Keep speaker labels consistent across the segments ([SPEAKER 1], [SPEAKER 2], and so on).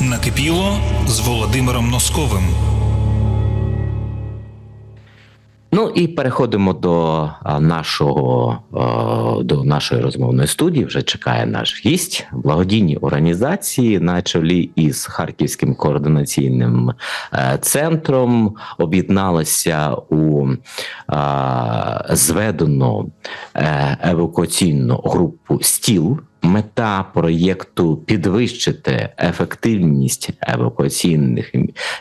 [SPEAKER 1] Накипіло з Володимиром Носковим.
[SPEAKER 2] Ну і переходимо до нашого до нашої розмовної студії. Вже чекає наш гість. Благодійні організації на чолі із Харківським координаційним е, центром об'єдналися у зведену е, евакуаційну групу стіл. Мета проєкту підвищити ефективність евакуаційних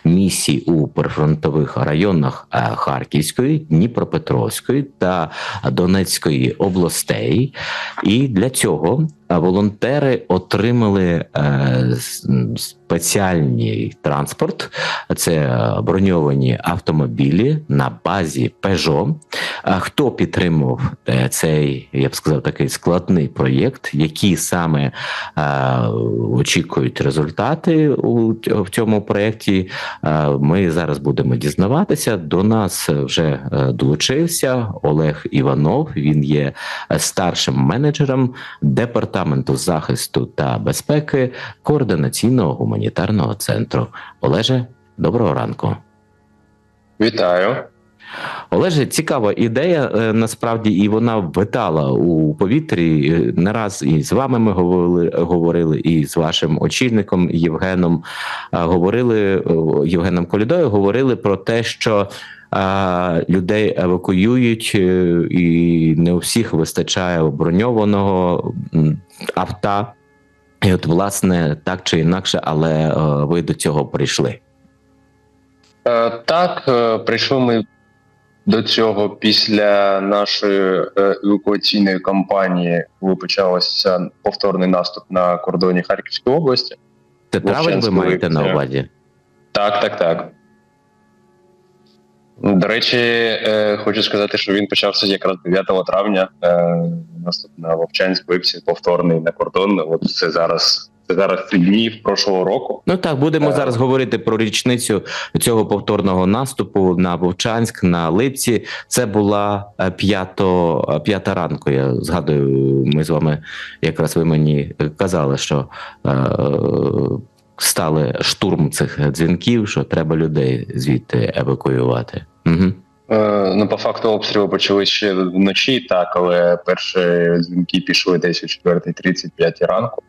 [SPEAKER 2] місій у прифронтових районах е, Харківської, Дніпропетровської та Донецької областей. І для цього волонтери отримали е, спеціальний транспорт. Це е, броньовані автомобілі на базі Peugeot. Хто підтримав е, цей, я б сказав, такий складний проєкт, які саме очікують результати в цьому проєкті? Ми зараз будемо дізнаватися. До нас вже долучився Олег Іванов. Він є старшим менеджером департаменту захисту та безпеки координаційного гуманітарного центру. Олеже, доброго ранку.
[SPEAKER 3] Вітаю.
[SPEAKER 2] Олеже, цікава ідея. е, Насправді, і вона витала у повітрі. Е, Не раз і з вами ми говорили, говорили, і з вашим очільником Євгеном е, говорили Євгеном Колідою. Говорили про те, що е, людей евакуюють, е, і не у всіх вистачає броньованого авто. І от, власне, так чи інакше, але е, ви до цього прийшли.
[SPEAKER 3] Е, Так, прийшли ми до цього після нашої евакуаційної кампанії, коли почався повторний наступ на кордоні Харківської області.
[SPEAKER 2] Це травень ви маєте на увазі?
[SPEAKER 3] Так, так, так. До речі, е, хочу сказати, що він почався якраз 9 травня. Е, наступ на Вовчанськ Липці, повторний на кордон. От це зараз, це зараз ці дні прошлого року.
[SPEAKER 2] Ну так, будемо
[SPEAKER 3] Е.
[SPEAKER 2] зараз говорити про річницю цього повторного наступу на Вовчанськ, на Липці. Це була п'ято, п'ята ранку. Я згадую, ми з вами якраз ви мені казали, що е, стали штурм цих дзвінків, що треба людей звідти евакуювати. Угу.
[SPEAKER 3] Ну, по факту обстріли почались ще вночі, так, але перші дзвінки пішли десь о 4.35 ранку.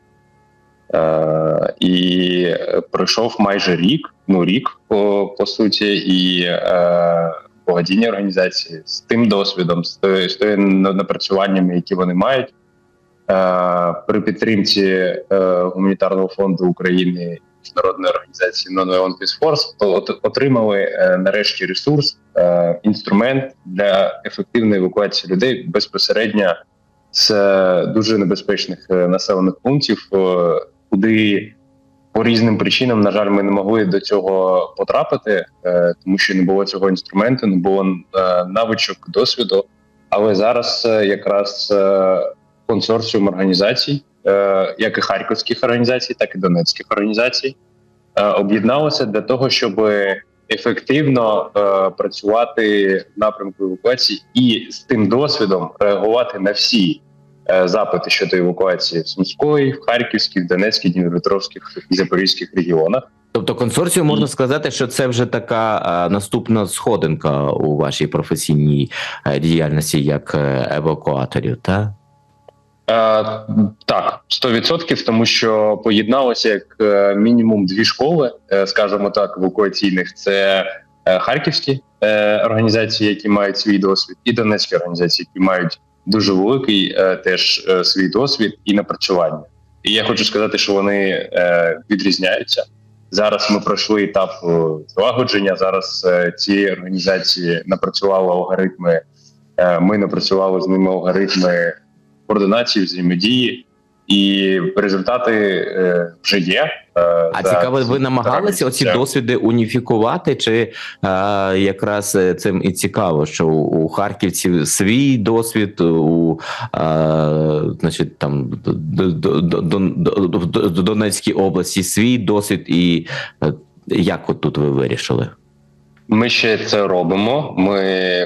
[SPEAKER 3] Е, і пройшов майже рік, ну рік по, по суті, і е, благодійні організації з тим досвідом, з, тою- з тим напрацюваннями, які вони мають. Е, при підтримці е, гуманітарного фонду України міжнародної організації Non-Violent Peace Force, то отримали е, нарешті ресурс, е, інструмент для ефективної евакуації людей безпосередньо з е, дуже небезпечних населених пунктів, куди по різним причинам, на жаль, ми не могли до цього потрапити, тому що не було цього інструменту, не було навичок, досвіду. Але зараз якраз консорціум організацій, як і харківських організацій, так і донецьких організацій, е, об'єдналося для того, щоб ефективно е, працювати в напрямку евакуації і з тим досвідом реагувати на всі е, запити щодо евакуації в Сумської, в Харківській, в Донецькій, Дніпропетровських і Запорізьких регіонах.
[SPEAKER 2] Тобто, консорціум можна сказати, що це вже така е, наступна сходинка у вашій професійній е, діяльності як е, евакуаторів, так?
[SPEAKER 3] Е, так, 100%, тому що поєдналося як е, мінімум дві школи, е, скажімо так, евакуаційних. Це харківські організації, які мають свій досвід, і донецькі організації, які мають дуже великий теж свій досвід і напрацювання. І я хочу сказати, що вони відрізняються. Зараз ми пройшли етап злагодження. Зараз ці організації напрацювали алгоритми. Ми напрацювали з ними алгоритми координації, взаємодії. І результати е, вже є. Е,
[SPEAKER 2] а цікаво, ви намагалися оці досвіди уніфікувати? Чи е, якраз е, цим і цікаво, що у, у харківців свій досвід, у е, значить там до Донецькій області свій досвід, і е, як от тут ви вирішили?
[SPEAKER 3] Ми ще це робимо. Ми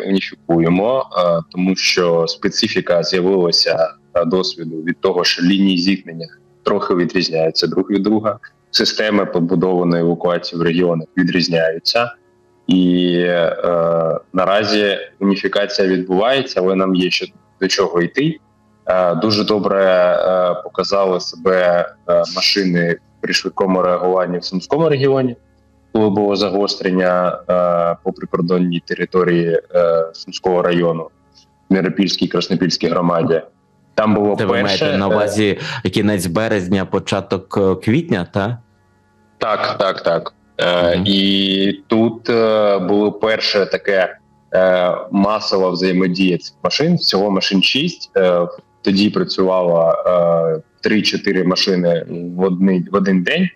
[SPEAKER 3] уніфікуємо, е, тому що специфіка з'явилася досвіду від того, що лінії зіткнення трохи відрізняються друг від друга. Системи побудованої евакуації в регіонах відрізняються. І е, наразі уніфікація відбувається, але нам є ще до чого йти. Е, дуже добре е, показали себе е, машини при швидкому реагуванні в Сумському регіоні, коли було загострення е, по прикордонній території е, Сумського району Миропільській Краснопільській громаді. Там було
[SPEAKER 2] ви
[SPEAKER 3] перше
[SPEAKER 2] маєте на
[SPEAKER 3] е,
[SPEAKER 2] увазі кінець березня, початок е, квітня, та?
[SPEAKER 3] Так, так, так. Е,
[SPEAKER 2] Мгм.
[SPEAKER 3] І тут е, було перше таке е, масова взаємодія цих машин. Всього машин 6. Е, тоді працювало е, 3-4 машини в, одний, в один день.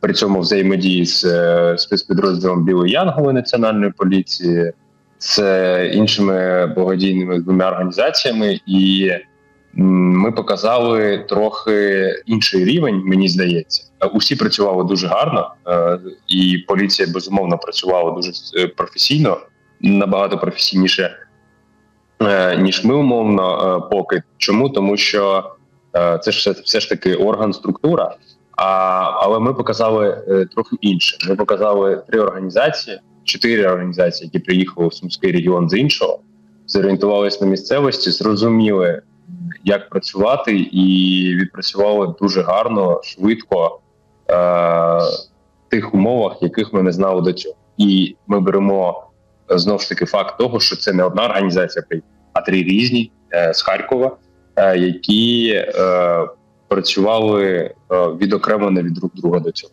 [SPEAKER 3] При цьому взаємодії з е, спецпідрозділом Білої Янгової національної поліції, з іншими благодійними двома організаціями, і ми показали трохи інший рівень, мені здається. Е, Усі працювали дуже гарно, е, і поліція безумовно працювала дуже професійно, набагато професійніше, ніж ми умовно. Поки чому? Тому що це ж все ж таки орган структура. А, але ми показали е, трохи інше. Ми показали три організації, чотири організації, які приїхали в Сумський регіон з іншого, зорієнтувалися на місцевості, зрозуміли, як працювати, і відпрацювали дуже гарно, швидко е, в тих умовах, яких ми не знали до цього. І ми беремо е, знову ж таки факт того, що це не одна організація, а три різні е, з Харкова, е, які е, працювали е, відокремлено від друг друга до цього.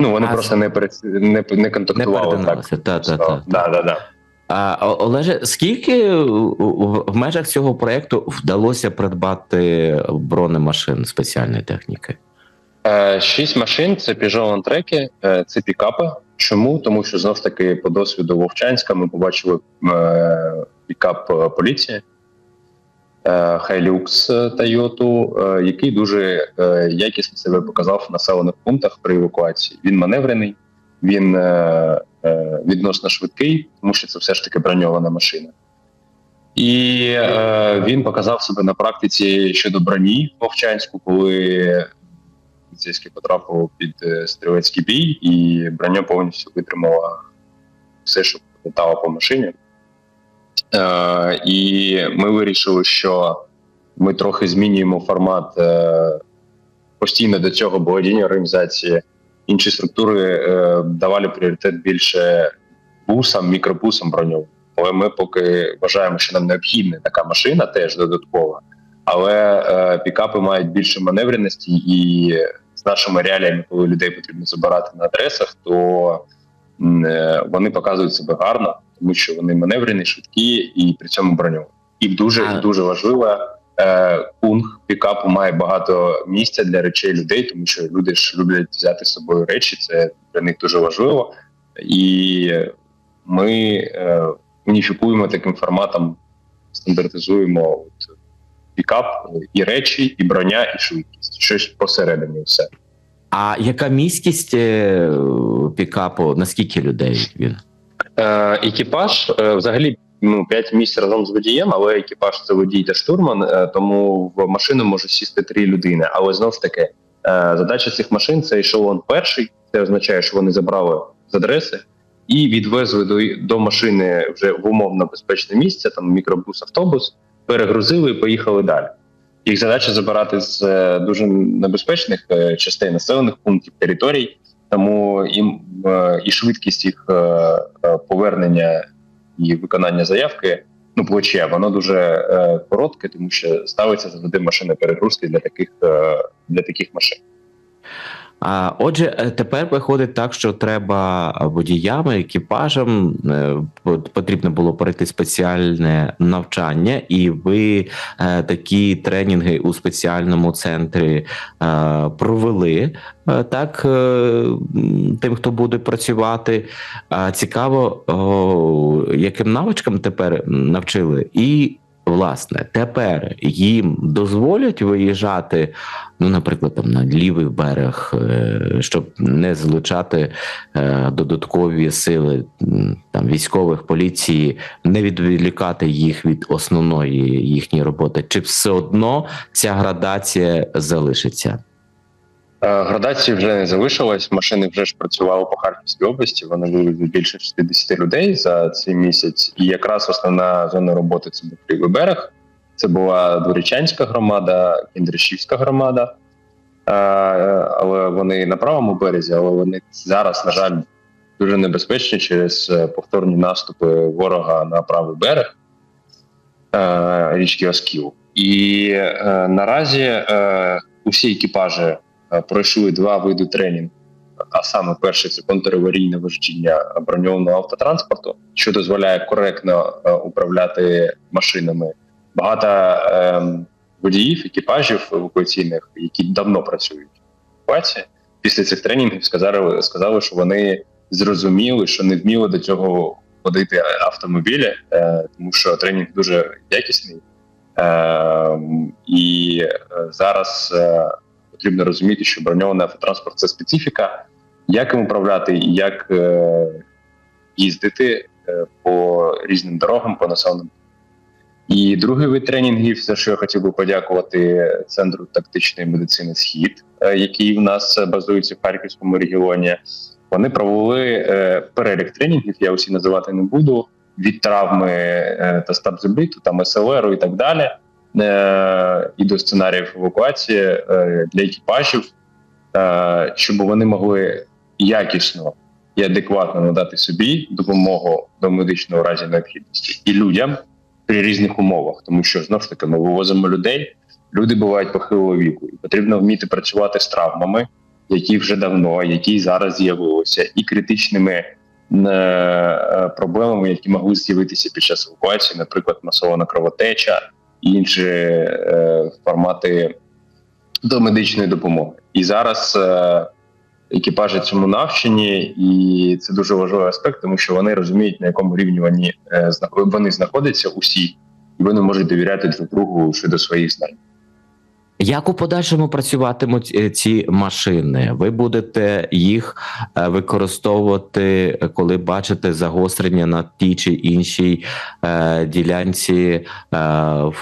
[SPEAKER 3] Ну вони
[SPEAKER 2] А
[SPEAKER 3] просто не перед не, не контактували так.
[SPEAKER 2] перетиналися, та, та, та.
[SPEAKER 3] Да, да, да.
[SPEAKER 2] А, Олеже, скільки в межах цього проєкту вдалося придбати бронемашин спеціальної техніки?
[SPEAKER 3] Е, Шість машин це е, це пікапи. Чому? Тому що знов таки по досвіду Вовчанська ми побачили е, пікап поліції Hilux Toyota, е, який дуже е, якісно себе показав в населених пунктах при евакуації. Він маневрений, він е, е, відносно швидкий, тому що це все ж таки броньована машина. І е, він показав себе на практиці щодо броні в Вовчанську, коли поліцейський потрапив під е, стрілецький бій, і броня повністю витримала все, що летало по машині. Е, і ми вирішили, що ми трохи змінюємо формат е, постійно до цього благодійні організації. Інші структури е, давали пріоритет більше бусам, мікробусам броньовим. Але ми поки вважаємо, що нам необхідна така машина, теж додаткова. Але е, пікапи мають більше маневреності, і з нашими реаліями, коли людей потрібно забирати на адресах, то вони показують себе гарно, тому що вони маневрені, швидкі і при цьому броньовані. І дуже
[SPEAKER 2] А-
[SPEAKER 3] дуже важливо, е, кунг пікапу має багато місця для речей людей, тому що люди ж люблять взяти з собою речі. Це для них дуже важливо. І ми е, уніфікуємо таким форматом, стандартизуємо от, пікап і речі, і броня, і швидкість. Щось посередині все.
[SPEAKER 2] А яка міськість е, пікапу? Наскільки людей він?
[SPEAKER 3] Е, екіпаж е, взагалі ну, 5 місць разом з водієм, але екіпаж це водій та штурман, тому в машину може сісти три людини. Але знову ж таки, задача цих машин це ешелон перший. Це означає, що вони забрали з адреси і відвезли до, до машини вже в умовно безпечне місце, там мікробус, автобус, перегрузили і поїхали далі. Їх задача забирати з е, дуже небезпечних частин частей населених пунктів, територій, тому їм е, і швидкість їх е, е, повернення і виконання заявки, ну плече, воно дуже е, коротке, тому що ставиться завжди машини перегрузки для таких е, для таких машин.
[SPEAKER 2] А отже, е, тепер виходить так, що треба водіям, екіпажам е, потрібно було пройти спеціальне навчання, і ви е, такі тренінги у спеціальному центрі провели так тим, хто буде працювати. Цікаво, яким навичкам тепер навчили і. Власне, тепер їм дозволять виїжджати, ну, наприклад, там на лівий берег, е, щоб не залучати е, додаткові сили там військових поліції, не відволікати їх від основної їхньої роботи. Чи все одно ця градація залишиться?
[SPEAKER 3] Е, Градації вже не залишилось. Машини вже ж працювали по Харківській області. Вони вивезли більше 60 людей за цей місяць. І якраз основна зона роботи це був Лівий берег. Це була Дворічанська громада, Кіндришівська громада. Е, Але вони на правому березі, але вони зараз, на жаль, дуже небезпечні через е, повторні наступи ворога на правий берег річки Оскіл. І наразі усі екіпажі пройшли два види тренінгу. А саме перший це контраварійне вождіння броньованого автотранспорту, що дозволяє коректно е, управляти машинами. Багато е, водіїв, екіпажів евакуаційних, які давно працюють в евакуації, після цих тренінгів сказали, сказали, що вони зрозуміли, що не вміли до цього водити автомобілі, е, тому що тренінг дуже якісний. Е, і зараз е, потрібно розуміти, що броньований автотранспорт це специфіка, як їм управляти як е, їздити е, по різним дорогам, по населеним. І другий вид тренінгів, за що я хотів би подякувати Центру тактичної медицини Схід, е, який в нас базується в Харківському регіоні. Вони провели е, перелік тренінгів, я усі називати не буду. Від травми та стабзобіту, там СЛР і так далі, і до сценаріїв евакуації е, для екіпажів, е, щоб вони могли якісно і адекватно надати собі допомогу до медичного разі необхідності і людям при різних умовах, тому що знову ж таки ми вивозимо людей. Люди бувають похилого віку, і потрібно вміти працювати з травмами, які вже давно, які зараз з'явилися, і критичними е, е, проблемами, які могли з'явитися під час евакуації, наприклад, масована кровотеча інші е, формати до медичної допомоги. І зараз е, екіпажі цьому навчені, і це дуже важливий аспект, тому що вони розуміють, на якому рівні вони, е, вони знаходяться усі, і вони можуть довіряти друг другу щодо своїх знань.
[SPEAKER 2] Як у подальшому працюватимуть е, ці машини? Ви будете їх е, використовувати, коли бачите загострення на тій чи іншій е, ділянці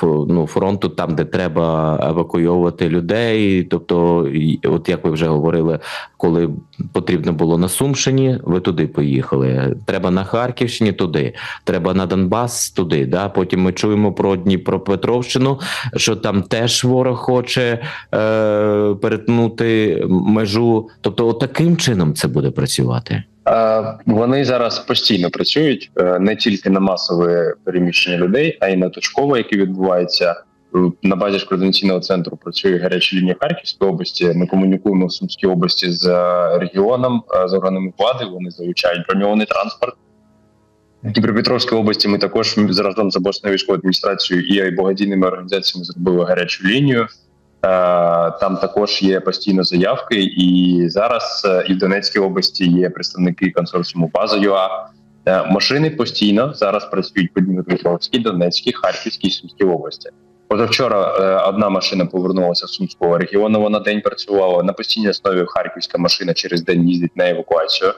[SPEAKER 2] ну, фронту, там де треба евакуйовувати людей. Тобто, от як ви вже говорили, коли потрібно було на Сумщині, ви туди поїхали. Треба на Харківщині туди, треба на Донбас туди. Да? Потім ми чуємо про Дніпропетровщину, що там теж ворог хоче е, перетнути межу. Тобто, от таким чином це буде працювати.
[SPEAKER 3] Е, Вони зараз постійно працюють е, не тільки на масове переміщення людей, а й на точкове, яке відбувається Е, на базі ж координаційного центру. Працює гаряча лінія Харківської області. Ми комунікуємо в Сумській області з регіоном, з органами влади. Вони залучають броньований транспорт. В Дніпропетровській області ми також разом з обласною військовою адміністрацією і благодійними організаціями зробили гарячу лінію. Е, Там також є постійно заявки, і зараз е, і в Донецькій області є представники консорціуму База ЮА. Е, Машини постійно зараз працюють по Дніпропетровській, Донецькій, Харківській, Сумській області. Позавчора одна машина повернулася з Сумського регіону. Вона день працювала на постійній основі. Харківська машина через день їздить на евакуацію.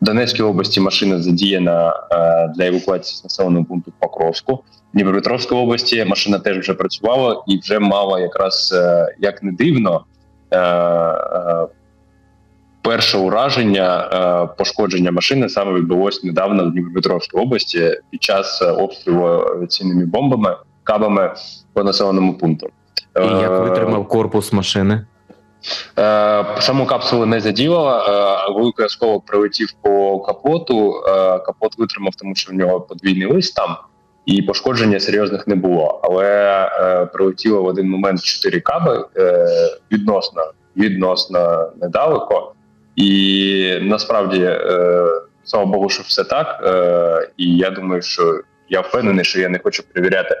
[SPEAKER 3] В Донецькій області машина задіяна е, для евакуації з населеного пункту Покровську. В Дніпропетровській області машина теж вже працювала і вже мала якраз е, як не дивно. е, Перше ураження пошкодження машини саме відбулось недавно в Дніпропетровській області під час обстрілу авіаційними бомбами, кабами по населеному пункту.
[SPEAKER 2] І як витримав корпус машини?
[SPEAKER 3] Е, саму капсулу не заділила. Великий осколок прилетів по капоту. Е, капот витримав, тому що в нього подвійний лист там, і пошкодження серйозних не було. Але е, прилетіло в один момент чотири каби відносно відносно недалеко. І насправді, слава Богу, що все так. І я думаю, що я впевнений, що я не хочу перевіряти.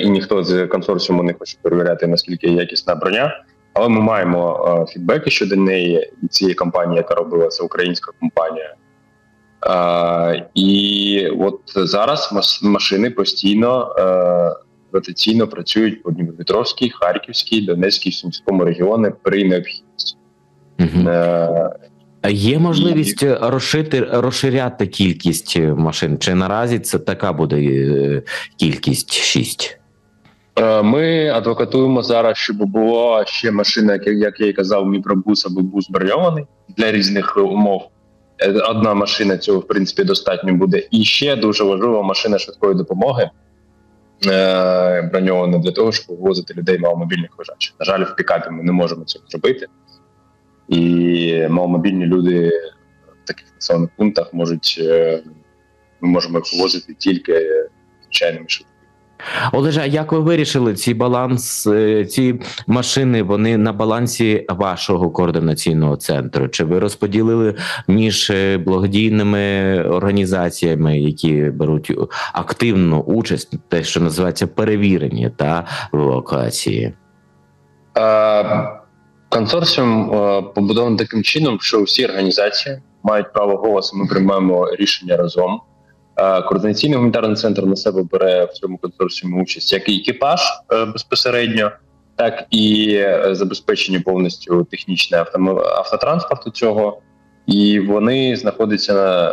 [SPEAKER 3] І ніхто з консорціуму не хоче перевіряти, наскільки якісна броня. Але ми маємо е, фідбеки щодо неї і цієї компанії, яка робила це українська компанія. Е, і от зараз машини постійно е, ротаційно працюють по Дніпропетровській, Харківській, Донецькій, Сумському регіоні при необхідності.
[SPEAKER 2] Угу.
[SPEAKER 3] Е,
[SPEAKER 2] Є можливість розшити розширяти кількість машин? Чи наразі це така буде е, кількість 6?
[SPEAKER 3] Е, Ми адвокатуємо зараз, щоб було ще машина, як, я і казав, мікробус або бус броньований для різних умов. Е, Одна машина цього в принципі достатньо буде. І ще дуже важлива машина швидкої допомоги е, броньована для того, щоб вивозити людей маломобільних лежачих. На жаль, в пікапі ми не можемо цього зробити. І маломобільні люди в таких населених пунктах можуть ми можемо вивозити тільки звичайними швидкими.
[SPEAKER 2] Олеже, а як ви вирішили ці баланс, е, ці машини вони на балансі вашого координаційного центру? Чи ви розподілили між е, благодійними організаціями, які беруть активну участь, те, що називається перевірені та евакуації?
[SPEAKER 3] Е, Консорціум побудований таким чином, що всі організації мають право голосу. Ми приймаємо рішення разом. Е, Координаційний гуманітарний центр на себе бере в цьому консорціумі участь як і екіпаж е, безпосередньо, так і е, забезпечення повністю технічне автотранспорту цього. І вони знаходяться на,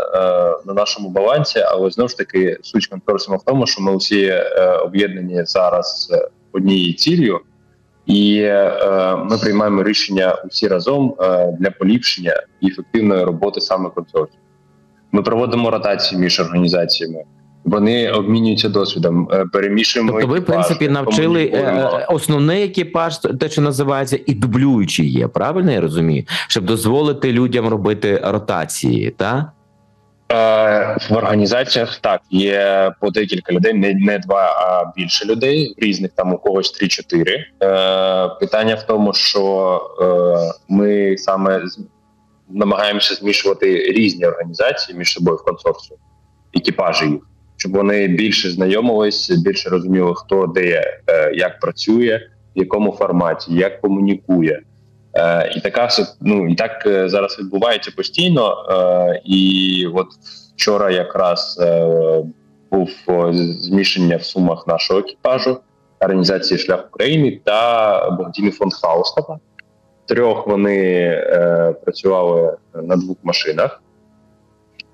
[SPEAKER 3] на нашому балансі, але знову ж таки суть консорціуму в тому, що ми всі об'єднані зараз однією ціллю, і ми приймаємо рішення усі разом для поліпшення і ефективної роботи саме консорціуму. Ми проводимо ротації між організаціями. Вони обмінюються досвідом, е, перемішуємо.
[SPEAKER 2] Тобто, ви, в принципі, навчили е, е, основний екіпаж, те, що називається, і дублюючий є. Правильно я розумію? Щоб дозволити людям робити ротації, так?
[SPEAKER 3] Е, в організаціях так є по декілька людей, не, не два, а більше людей. Різних там у когось 3-4. Е, питання в тому, що е, ми саме намагаємося змішувати різні організації між собою в консорціум, екіпажі їх, щоб вони більше знайомились, більше розуміли, хто де е, як працює, в якому форматі, як комунікує. Е, і така ну і так е, зараз відбувається постійно. І от вчора якраз був змішання в сумах нашого екіпажу організації Шлях України та благодійний фонд Фаустова. Трьох вони е, працювали на двох машинах,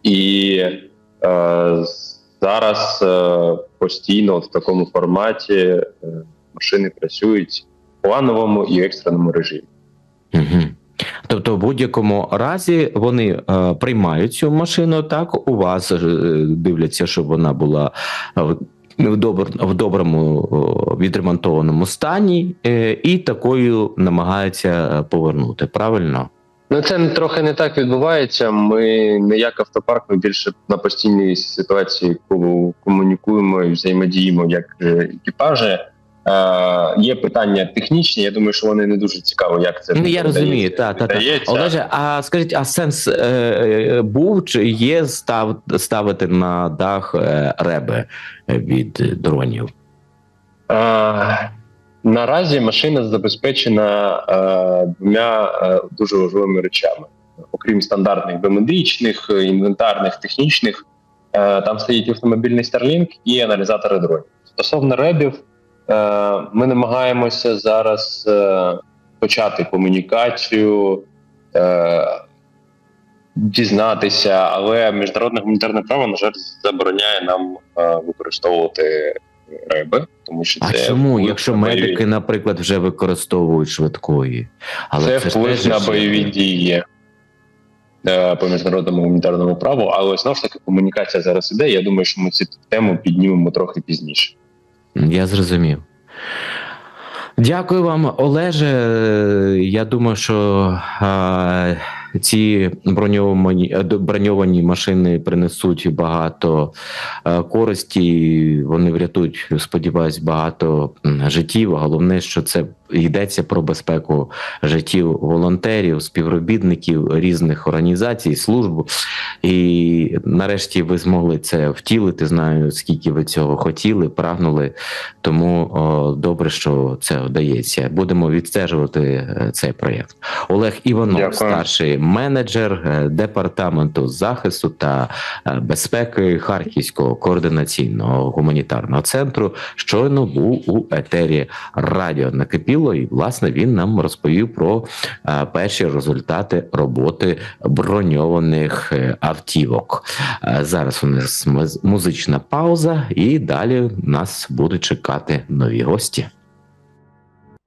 [SPEAKER 3] і е, зараз е, постійно в такому форматі е, машини працюють в плановому і екстреному режимі.
[SPEAKER 2] Угу. Тобто, в будь-якому разі вони е, приймають цю машину, так у вас е, дивляться, щоб вона була е, в- добр, в доброму відремонтованому стані, е, і такою намагаються е, повернути. Правильно?
[SPEAKER 3] Ну це трохи не так відбувається. Ми не як автопарк, ми більше на постійній ситуації ку- комунікуємо і взаємодіємо як е, екіпажі. Е, є питання технічні. Я думаю, що вони не дуже цікаво, як це
[SPEAKER 2] Ну, я розумію, так, так.
[SPEAKER 3] передається.
[SPEAKER 2] Олеже, а скажіть, а сенс е, е, був чи є став, ставити на дах е, реби від е, дронів?
[SPEAKER 3] Е, наразі машина забезпечена е, двома е, дуже важливими речами. Окрім стандартних биометричних, е, інвентарних, технічних, е, там стоїть автомобільний Starlink і аналізатори дронів. Стосовно ребів, ми намагаємося зараз е, почати комунікацію. Е, Дізнатися, але міжнародне гуманітарне право, на жаль, забороняє нам е, використовувати реби, тому що
[SPEAKER 2] А
[SPEAKER 3] це
[SPEAKER 2] чому,
[SPEAKER 3] вплив
[SPEAKER 2] якщо
[SPEAKER 3] бойові-
[SPEAKER 2] медики, наприклад, вже використовують швидкої? Але
[SPEAKER 3] це,
[SPEAKER 2] це,
[SPEAKER 3] вплив на бойові дії е, по міжнародному гуманітарному праву, але знову ж таки комунікація зараз іде. Я думаю, що ми цю тему піднімемо трохи пізніше.
[SPEAKER 2] Я зрозумів. Дякую вам, Олеже. Я думаю, що а, ці броньовані, е, броньовані машини принесуть багато а, користі. Вони врятують, сподіваюсь, багато життів. Головне, що це йдеться про безпеку життів волонтерів, співробітників різних організацій, служб. І нарешті ви змогли це втілити. Знаю, скільки ви цього хотіли, прагнули. Тому о, добре, що це вдається. Будемо відстежувати е, цей проєкт. Олег Іванов,
[SPEAKER 3] Дякую.
[SPEAKER 2] старший менеджер е, департаменту захисту та е, безпеки Харківського координаційного гуманітарного центру, щойно був у етері радіо накипів. Полетіло, і власне він нам розповів про е, перші результати роботи броньованих е, автівок. Е, Зараз у нас музична пауза, і далі нас будуть чекати нові гості.